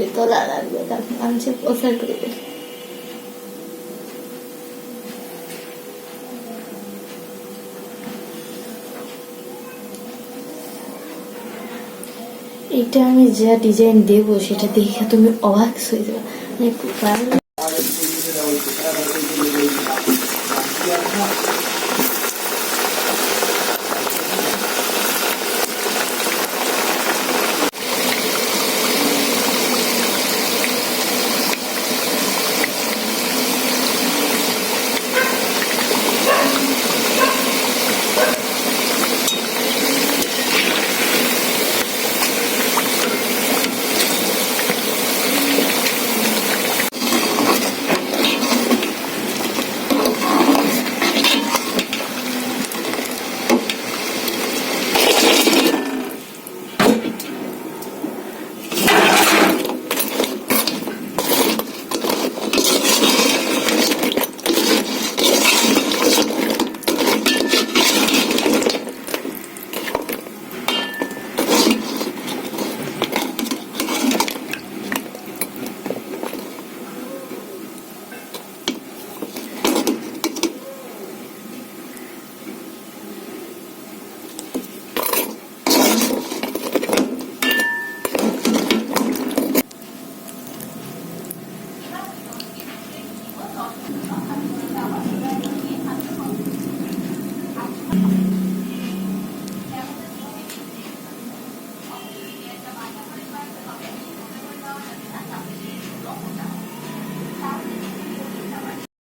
ছবি তোলা লাগবে তারপর মানুষের প্রচার করবে এটা আমি যা ডিজাইন দেব, সেটা দেখে তুমি অবাক হয়ে যাবে। মানে